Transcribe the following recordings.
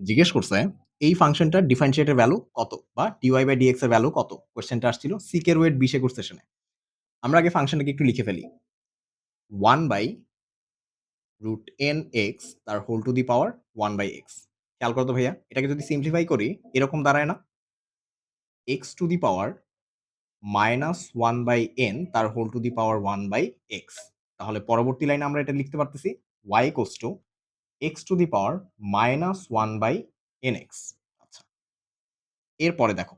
জিজ্ঞেস করছে, এই ফাংশনটার ডিফারেনশিয়েটের ভ্যালু কত? বা dy বাই dx এর ভ্যালু কত? কোয়েশ্চেনটা আসছিল সিক এর ওয়েট বিশ একুশ সেশনে আমরা আগে ফাংশনটাকে একটু লিখে ফেলি। One by root N X তার whole to the power one by X খেয়াল করতো ভাইয়া, এটাকে যদি সিম্পলিফাই করি, এরকম দাঁড়ায় না। X to the power minus one by N তার whole to the power one by X তাহলে পরবর্তী লাইনে আমরা এটা লিখতে পারতেছি Y cos two X to the power minus one by N X আচ্ছা। এরপরে দেখো,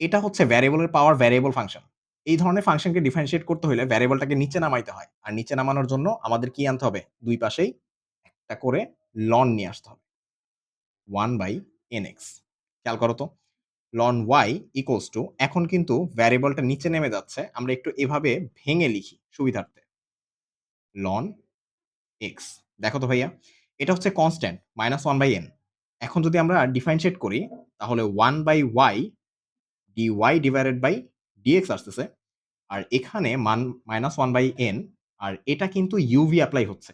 এটা হচ্ছে ভ্যারিয়েবলের পাওয়ার ভ্যারিয়েবল ফাংশন এই ধরনের ফাংশনকে ডিফারেন্সিয়েট করতে হলে ভ্যারিয়েবলটাকে নিচে নামাইতে হয়। আর নিচে নামানোর জন্য আমাদের কি আনতে হবে? দুই পাশেই একটা করে লন নিয়ে আসতে হবে। ওয়ান বাই এন এক্স খেয়াল করো তো লন ওয়াই ইকোয়ালস টু এখন কিন্তু ভ্যারিয়েবলটা নিচে নেমে যাচ্ছে, আমরা একটু এভাবে ভেঙে লিখি সুবিধার্থে। লন এক্স দেখো তো ভাইয়া এটা হচ্ছে constant minus one by N এখন যদি আমরা ডিফারেন্সিয়েট করি, তাহলে one by Y D Y divided by D X আসতেছে। আর এখানে মান মাইনাস ওয়ান বাই এন আর এটা কিন্তু ইউভি অ্যাপ্লাই হচ্ছে।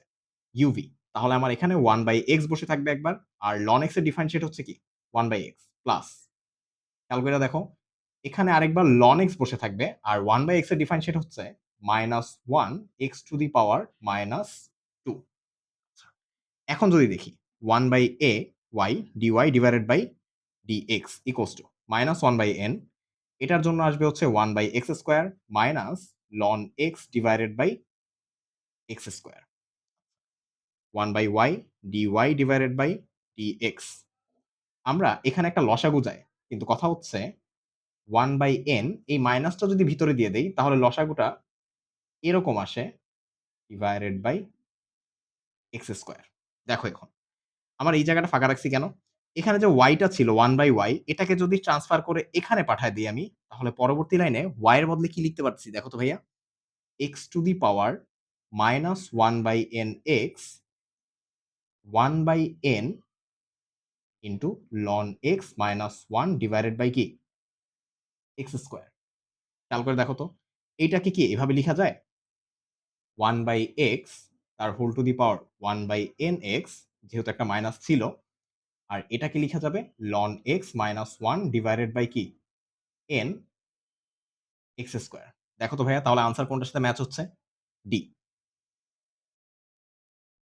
ইউভি তাহলে আমার এখানে ওয়ান বাই এক্স বসে থাকবে একবার, আর লন এক্সের ডিফারেন্সিয়েট হচ্ছে কি? ওয়ান বাই এক্স প্লাস খেয়াল করে দেখো, এখানে আরেকবার লন এক্স বসে থাকবে, আর ওয়ান বাই এক্সের ডিফারেন্সিয়েট হচ্ছে minus one X to the power minus এখন যদি দেখি one by A Y D Y divided by D X equals to minus one by N এটার জন্য আসবে হচ্ছে one by X square minus loan X divided by X square one by Y D Y divided by D X আমরা এখানে একটা লসাগু যায় কিন্তু কথা হচ্ছে ওয়ান বাই এন এই মাইনাসটা যদি ভিতরে দিয়ে দেই, তাহলে লসাগুটা এরকম আসে ডিভাইডেড বাই এক্স স্কোয়ার দেখো এখন। আমার এই জায়গাটা ফাঁকা রাখছি কেন? এখানে যে ওয়াইটা ছিল ওয়ান বাই ওয়াই এটাকে যদি ট্রান্সফার করে এখানে পাঠায় দিই আমি, তাহলে পরবর্তী লাইনে ওয়াই এর বদলে কি লিখতে পারছি দেখো তো ভাইয়া? X to the power minus one by N X one by N into loan X minus one divided by কি? এক্স স্কোয়ার খেয়াল করে দেখো তো, এইটাকে কি এভাবে লেখা যায়? ওয়ান বাই এক্স তার whole to the power one by N X যেহেতু একটা মাইনাস ছিল, আর এটাকে লিখা যাবে? Loan X minus one divided by কি? এন এক্স স্কোয়ার দেখো তো ভাইয়া, তাহলে আনসার কোনটার সাথে ম্যাচ হচ্ছে? ডি